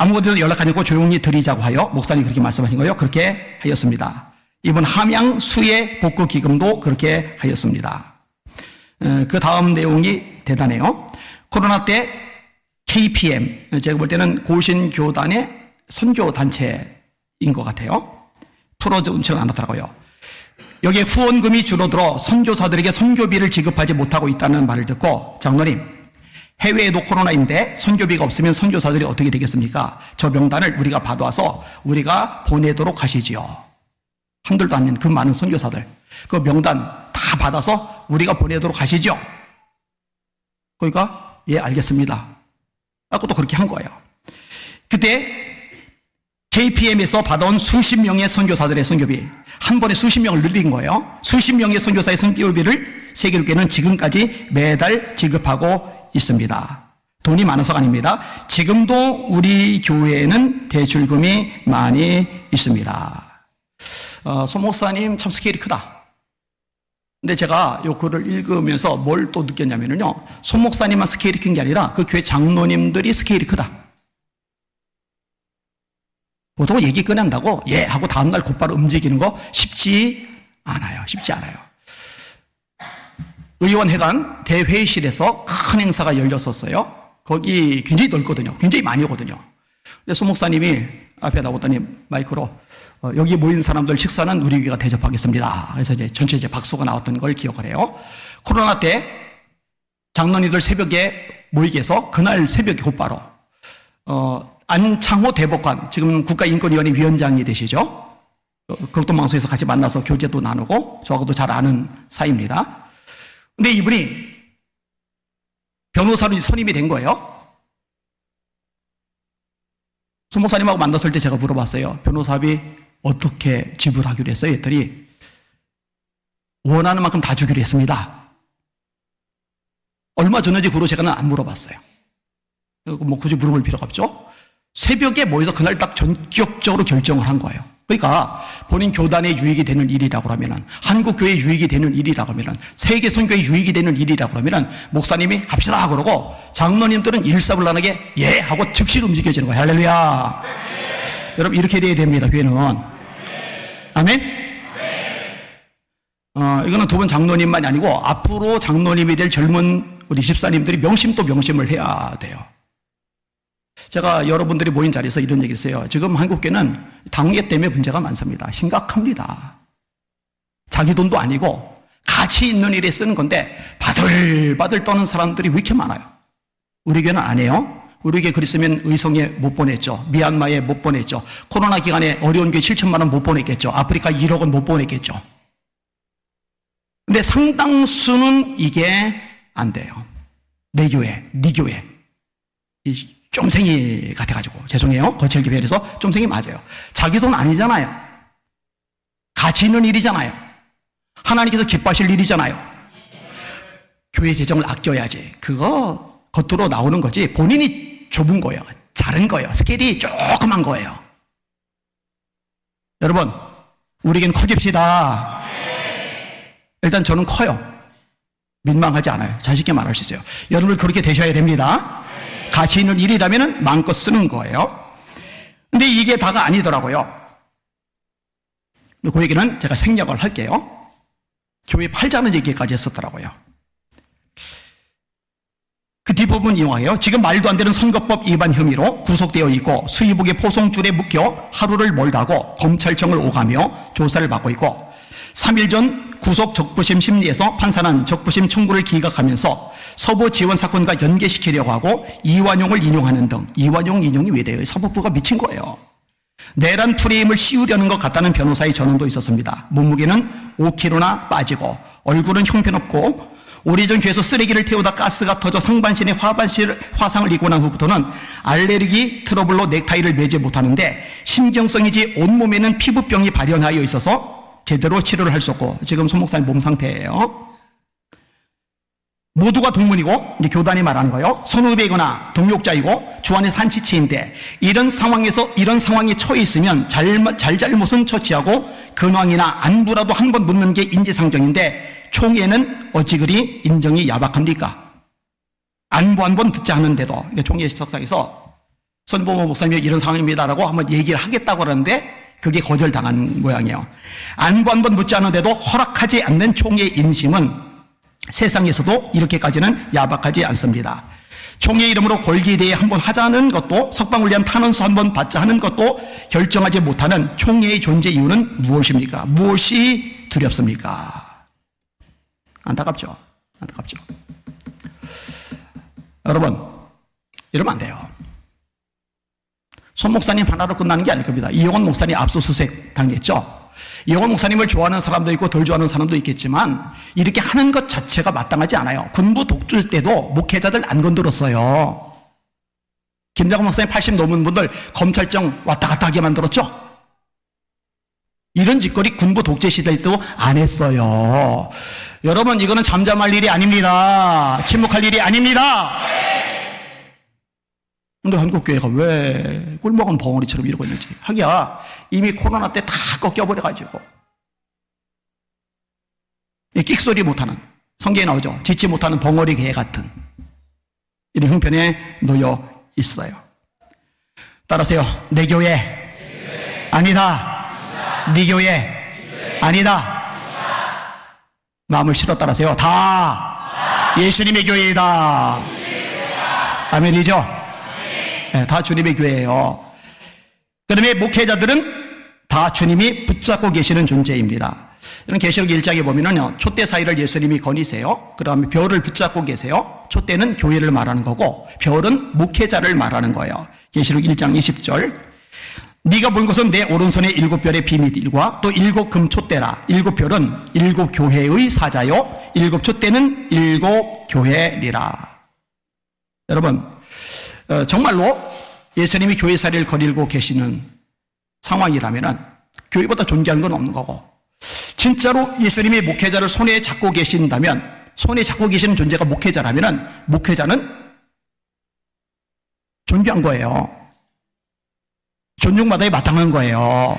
아무것도 연락하지 않고 조용히 드리자고 하여 목사님 그렇게 말씀하신 거예요. 그렇게 하였습니다. 이번 함양 수해 복구 기금도 그렇게 하였습니다. 어, 그 다음 내용이 대단해요. 코로나 때 KPM 제가 볼 때는 고신 교단의 선교 단체인 것 같아요. 풀어준지는 않았더라고요. 여기에 후원금이 줄어들어 선교사들에게 선교비를 지급하지 못하고 있다는 말을 듣고 장로님 해외에도 코로나인데 선교비가 없으면 선교사들이 어떻게 되겠습니까? 저 명단을 우리가 받아와서 우리가 보내도록 하시지요. 한둘도 아닌 그 많은 선교사들 그 명단 다 받아서 우리가 보내도록 하시죠. 그러니까 예 알겠습니다. 하고 또 그렇게 한 거예요. 그때 KPM에서 받아온 수십 명의 선교사들의 선교비 한 번에 수십 명을 늘린 거예요. 수십 명의 선교사의 선교비를 세계교회는 지금까지 매달 지급하고 있습니다. 돈이 많아서가 아닙니다. 지금도 우리 교회에는 대출금이 많이 있습니다. 어, 소 목사님 참 스케일이 크다. 근데 제가 요 글을 읽으면서 뭘 또 느꼈냐면요. 소 목사님만 스케일이 큰 게 아니라 그 교회 장로님들이 스케일이 크다. 보통 얘기 꺼낸다고 예 하고 다음날 곧바로 움직이는 거 쉽지 않아요. 쉽지 않아요. 의원회관 대회의실에서 큰 행사가 열렸었어요. 거기 굉장히 넓거든요. 굉장히 많이 오거든요. 근데 소 목사님이 앞에 나오더니 마이크로 어, 여기 모인 사람들 식사는 교회가 대접하겠습니다. 그래서 이제 전체 이제 박수가 나왔던 걸 기억을 해요. 코로나 때 장로님들 새벽에 모이게 해서 그날 새벽에 곧바로 어, 안창호 대법관 지금 국가인권위원회 위원장이 되시죠. 어, 극동방송에서 같이 만나서 교제도 나누고 저하고도 잘 아는 사이입니다. 근데 이분이 변호사로 선임이 된 거예요. 소 목사님하고 만났을 때 제가 물어봤어요. 변호사비 어떻게 지불하기로 했어요? 했더니 원하는 만큼 다 주기로 했습니다. 얼마 줬는지 그로 제가는 안 물어봤어요. 뭐 굳이 물어볼 필요가 없죠. 새벽에 모여서 그날 딱 전격적으로 결정을 한 거예요. 그러니까 본인 교단의 유익이 되는 일이라고 하면은 한국 교회 유익이 되는 일이라고 하면은 세계 선교의 유익이 되는 일이라고 하면은 목사님이 합시다 그러고 장로님들은 일사불란하게 예 하고 즉시 움직여지는 거예요. 할렐루야. 여러분 이렇게 돼야 됩니다. 교회는 아멘. 어, 이거는 두분 장로님만이 아니고 앞으로 장로님이 될 젊은 우리 집사님들이 명심 또 명심을 해야 돼요. 제가 여러분들이 모인 자리에서 이런 얘기를 했어요. 지금 한국계는 당계 때문에 문제가 많습니다. 심각합니다. 자기 돈도 아니고 가치 있는 일에 쓰는 건데 바들바들 떠는 사람들이 왜 이렇게 많아요? 우리 교회는 안 해요. 우리 교회 그랬으면 의성에 못 보냈죠. 미얀마에 못 보냈죠. 코로나 기간에 어려운 교회 7천만 원 못 보냈겠죠. 아프리카 1억 원 못 보냈겠죠. 근데 상당수는 이게 안 돼요. 내 교회, 네 교회. 이 쫌생이 같아가지고 죄송해요. 거칠게 배려서 쫌생이 맞아요. 자기 돈 아니잖아요. 가치 있는 일이잖아요. 하나님께서 기뻐하실 일이잖아요. 교회 재정을 아껴야지. 그거 겉으로 나오는 거지. 본인이 좁은 거예요. 작은 거예요. 스케일이 조그만 거예요. 여러분, 우리에겐 커집시다. 일단 저는 커요. 민망하지 않아요. 자식있게 말할 수 있어요. 여러분 그렇게 되셔야 됩니다. 가치 있는 일이라면 마음껏 쓰는 거예요. 근데 이게 다가 아니더라고요. 그 얘기는 제가 생략을 할게요. 교회 팔자는 얘기까지 했었더라고요. 그 뒷부분 이용하여 지금 말도 안 되는 선거법 위반 혐의로 구속되어 있고 수의복의 포송줄에 묶여 하루를 몰다고 검찰청을 오가며 조사를 받고 있고 3일 전 구속 적부심 심리에서 판사는 적부심 청구를 기각하면서 서부 지원 사건과 연계시키려고 하고 이완용을 인용하는 등 이완용 인용이 왜 돼요? 사법부가 미친 거예요. 내란 프레임을 씌우려는 것 같다는 변호사의 전언도 있었습니다. 몸무게는 5kg나 빠지고 얼굴은 형편없고 오래전 교회에서 쓰레기를 태우다 가스가 터져 상반신에 화반실 화상을 입고 난 후부터는 알레르기 트러블로 넥타이를 매지 못하는데 신경성이지 온몸에는 피부병이 발현하여 있어서 제대로 치료를 할 수 없고 지금 손 목사님 몸 상태예요. 모두가 동문이고 이제 교단이 말하는 거예요. 선후배이거나 동역자이고 주안의 산치치인데 이런 상황에서 이런 상황에 처해 있으면 잘못 잘잘못은 처치하고 근황이나 안부라도 한 번 묻는 게 인지상정인데 총회는 어찌 그리 인정이 야박합니까? 안부 한 번 듣자 하는데도 총회 석상에서 선보모 목사님이 이런 상황입니다라고 한번 얘기를 하겠다고 하는데 그게 거절당한 모양이에요. 안부 한 번 묻지 않은데도 허락하지 않는 총리의 인심은 세상에서도 이렇게까지는 야박하지 않습니다. 총리의 이름으로 골기대회 한번 하자는 것도 위한 탄원서 한번 받자 하는 것도 결정하지 못하는 총리의 존재 이유는 무엇입니까? 무엇이 두렵습니까? 안타깝죠. 안타깝죠. 여러분, 이러면 안 돼요. 손 목사님 하나로 끝나는 게 아닐 겁니다. 이용원 목사님 압수수색 당했죠. 이용원 목사님을 좋아하는 사람도 있고 덜 좋아하는 사람도 있겠지만 이렇게 하는 것 자체가 마땅하지 않아요. 군부 독주 때도 목회자들 안 건드렸어요. 김장훈 목사님 80 넘은 분들 검찰청 왔다 갔다 하게 만들었죠. 이런 짓거리 군부 독재 시대 때도 안 했어요. 여러분 이거는 잠잠할 일이 아닙니다. 침묵할 일이 아닙니다. 근데 한국교회가 왜 꿀먹은 벙어리처럼 이러고 있는지. 하기야, 이미 코로나 때 다 꺾여버려가지고. 이 끽소리 못하는, 성경에 나오죠. 짓지 못하는 벙어리 개 같은. 이런 형편에 놓여 있어요. 따라서요, 내 교회. 아니다. 네 교회. 아니다. 마음을 실어 따라서요, 다 예수님의 교회이다. 아멘이죠? 네, 다 주님의 교회예요. 그다음에 목회자들은 다 주님이 붙잡고 계시는 존재입니다. 이런 계시록 1장에 보면은요, 촛대 사이를 예수님이 거니세요. 그 다음에 별을 붙잡고 계세요. 촛대는 교회를 말하는 거고, 별은 목회자를 말하는 거예요. 계시록 1장 20절. 네가 본 것은 내 오른손에 일곱 별의 비밀과 또 일곱 금 촛대라. 일곱 별은 일곱 교회의 사자요. 일곱 촛대는 일곱 교회리라. 여러분, 어, 정말로 예수님이 교회사를 거닐고 계시는 상황이라면 교회보다 존귀한 건 없는 거고 진짜로 예수님이 목회자를 손에 잡고 계신다면 손에 잡고 계시는 존재가 목회자라면 목회자는 존귀한 거예요. 존중받아야 마땅한 거예요.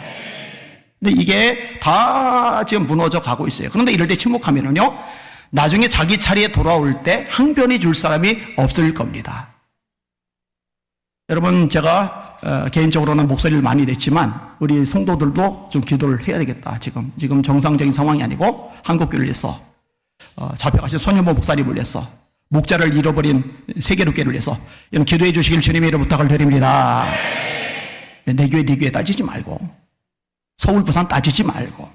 근데 이게 다 지금 무너져 가고 있어요. 그런데 이럴 때 침묵하면은요, 나중에 자기 차례에 돌아올 때 항변해 줄 사람이 없을 겁니다. 여러분 제가 어, 개인적으로는 목소리를 많이 냈지만 우리 성도들도 좀 기도를 해야 되겠다. 지금 지금 정상적인 상황이 아니고 한국교를 위해서 어, 잡혀가신 손현모 목사님을 위해서 목자를 잃어버린 세계로교를 위해서 이런 기도해 주시길 주님의 이름 부탁을 드립니다. 내 교회 네 교회 따지지 말고 서울 부산 따지지 말고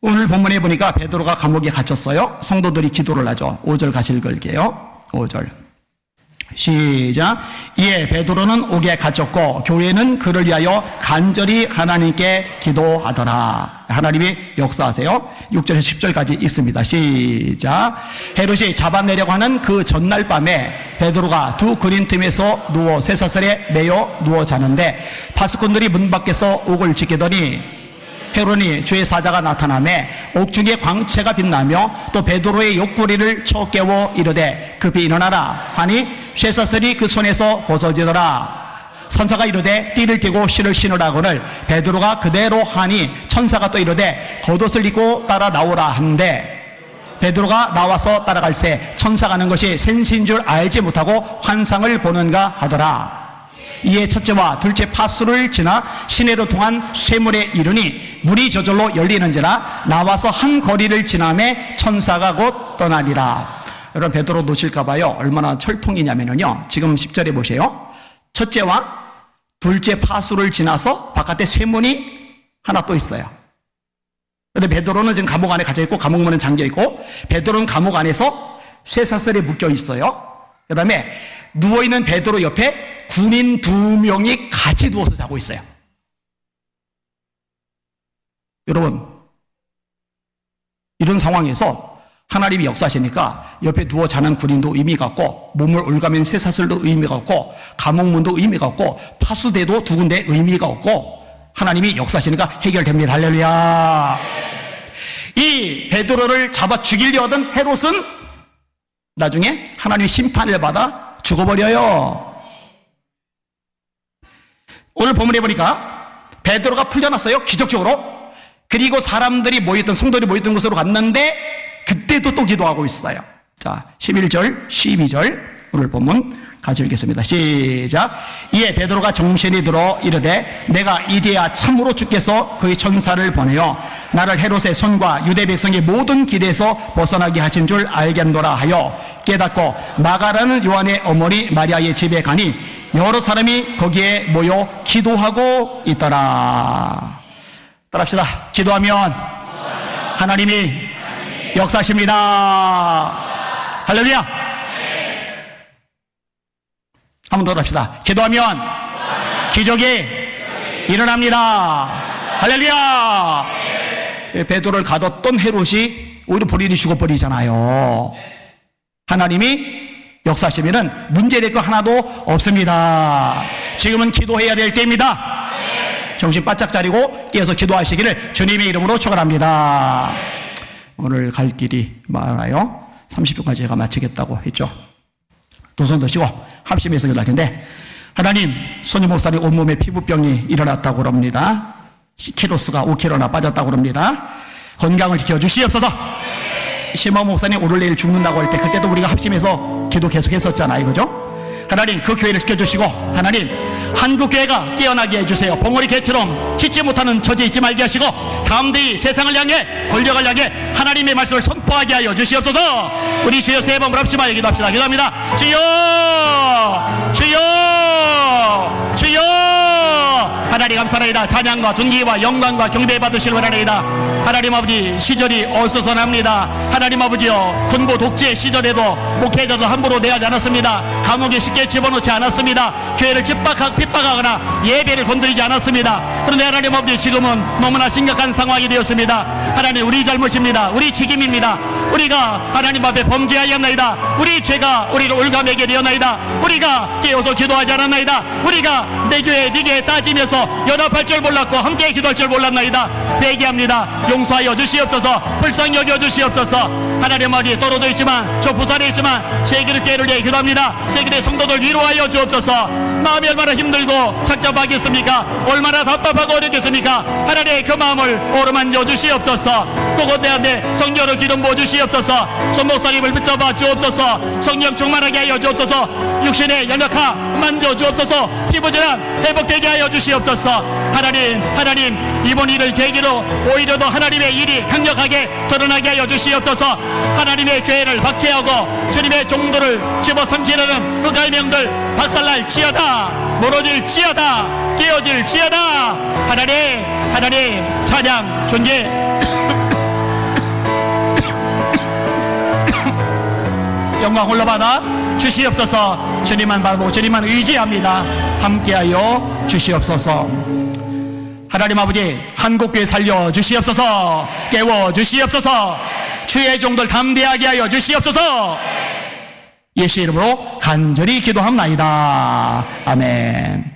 오늘 본문에 보니까 베드로가 감옥에 갇혔어요. 성도들이 기도를 하죠. 5절 같이 읽을게요. 5절. 시작. 이에 베드로는 옥에 갇혔고 교회는 그를 위하여 간절히 하나님께 기도하더라. 하나님이 역사하세요. 6절에서 10절까지 있습니다. 시작. 헤롯이 잡아내려고 하는 그 전날 밤에 베드로가 두 그린 틈에서 누워 쇠사슬에 매여 누워 자는데 파수꾼들이 문 밖에서 옥을 지키더니 헤론이 주의 사자가 나타나매 옥중에 광채가 빛나며 또 베드로의 옆구리를 쳐 깨워 이르되 급히 일어나라 하니 쇠사슬이 그 손에서 벗어지더라. 천사가 이르되 띠를 띠고 실을 신으라고를 베드로가 그대로 하니 천사가 또 이르되 겉옷을 입고 따라 나오라 한데 베드로가 나와서 따라갈새 천사가 하는 것이 센신 줄 알지 못하고 환상을 보는가 하더라. 이에 첫째와 둘째 파수를 지나 시내로 통한 쇠물에 이르니 물이 저절로 열리는지라 나와서 한 거리를 지나매 천사가 곧 떠나리라. 여러분 베드로 놓칠까 봐요. 얼마나 철통이냐면요. 지금 10절에 보세요. 첫째와 둘째 파수를 지나서 바깥에 쇠문이 하나 또 있어요. 근데 베드로는 지금 감옥 안에 갇혀 있고 감옥 문은 잠겨 있고 베드로는 감옥 안에서 쇠사슬에 묶여 있어요. 그다음에 누워 있는 베드로 옆에 군인 두 명이 같이 누워서 자고 있어요. 여러분, 이런 상황에서 하나님이 역사하시니까 옆에 누워 자는 군인도 의미가 없고, 몸을 올가면 쇠사슬도 의미가 없고, 감옥문도 의미가 없고, 파수대도 두 군데 의미가 없고, 하나님이 역사하시니까 해결됩니다. 할렐루야. 이 베드로를 잡아 죽이려 하던 헤롯은 나중에 하나님의 심판을 받아 죽어버려요. 오늘 본문에 보니까 베드로가 풀려났어요. 기적적으로. 그리고 사람들이 모였던 성도들이 모였던 곳으로 갔는데 그때도 또 기도하고 있어요. 자, 11절, 12절 오늘 본문 같이 읽겠습니다. 시작. 이에 베드로가 정신이 들어 이르되 내가 이제야 참으로 주께서 그의 천사를 보내어 나를 헤롯의 손과 유대 백성의 모든 길에서 벗어나게 하신 줄 알겠노라 하여 깨닫고 나가라는 요한의 어머니 마리아의 집에 가니 여러 사람이 거기에 모여 기도하고 있더라. 따라합시다. 기도하면 하나님이 역사하십니다. 할렐루야. 한번 더 합시다. 기도하면 기적이 일어납니다. 할렐루야. 예, 베드로를 가뒀던 헤롯이 오히려 본인이 죽어버리잖아요. 하나님이 역사하시면은 문제될 거 하나도 없습니다. 지금은 기도해야 될 때입니다. 정신 바짝 차리고 깨어서 기도하시기를 주님의 이름으로 축원합니다. 오늘 갈 길이 많아요. 30분까지 제가 마치겠다고 했죠. 두 손 드시고 합심해서 기도할 텐데 하나님 손님 목사님 온몸에 피부병이 일어났다고 그럽니다. 10kg가 5kg나 빠졌다고 그럽니다. 건강을 지켜주시옵소서. 심화 목사님 오늘 내일 죽는다고 할 때 그때도 우리가 합심해서 기도 계속 했었잖아요. 그죠? 하나님 그 교회를 지켜주시고 하나님 한국 교회가 깨어나게 해주세요. 봉오리 개처럼 짓지 못하는 처지에 있지 말게 하시고 다음대이 세상을 향해 권력을 향해 하나님의 말씀을 선포하게 하여 주시옵소서. 우리 주여 세번 합심하여 기도합시다. 기도합니다. 주여 주여 하나님 감사합니다. 찬양과 존귀와 영광과 경배 받으실 원하나이다. 하나님 아버지 시절이 어수선합니다. 하나님 아버지여 군부 독재 시절에도 목회자도 함부로 내하지 않았습니다. 감옥에 쉽게 집어넣지 않았습니다. 교회를 핍박하, 핍박하거나 예배를 건드리지 않았습니다. 그런데 하나님 아버지 지금은 너무나 심각한 상황이 되었습니다. 하나님 우리 잘못입니다. 우리 책임입니다. 우리가 하나님 앞에 범죄하였나이다. 우리 죄가 우리를 올가매게 되었나이다. 우리가 깨어서 기도하지 않았나이다. 우리가 내 교회 네 교회 따지면서 연합할 줄 몰랐고 함께 기도할 줄 몰랐나이다. 대기합니다. 용서하여 주시옵소서. 불쌍히 여겨 주시옵소서. 하나님 어디 떨어져 있지만 저 부산에 있지만 세계를 교회를 위해 기도합니다. 세계의 성도들 위로하여 주옵소서. 마음이 얼마나 힘들고 착잡하겠습니까? 얼마나 답답하고 어렵겠습니까? 하나님의 그 마음을 오르만져 주시옵소서. 그곳에 성령으로 기름 부어 주시옵소서. 전 목사님을 붙잡아 주옵소서. 성령 충만하게 하여 주옵소서. 육신의 연약함 만져 주옵소서. 피부질환 회복되게 하여 주시옵소서. 하나님, 하나님 이번 일을 계기로 오히려 더 하나님의 일이 강력하게 드러나게 하여 주시옵소서. 하나님의 교회를 박해하고 주님의 종도를 집어삼키려는 그 갈명들 박살날 지어다 무너질 지어다 깨어질 지어다 하나님 하나님 찬양 존재 영광 홀로받아 주시옵소서. 주님만 바라보고 주님만 의지합니다. 함께하여 주시옵소서. 하나님 아버지 한국교회 살려 주시옵소서. 깨워 주시옵소서. 주의 종들 담대하게 하여 주시옵소서. 예수 이름으로 간절히 기도합나이다. 아멘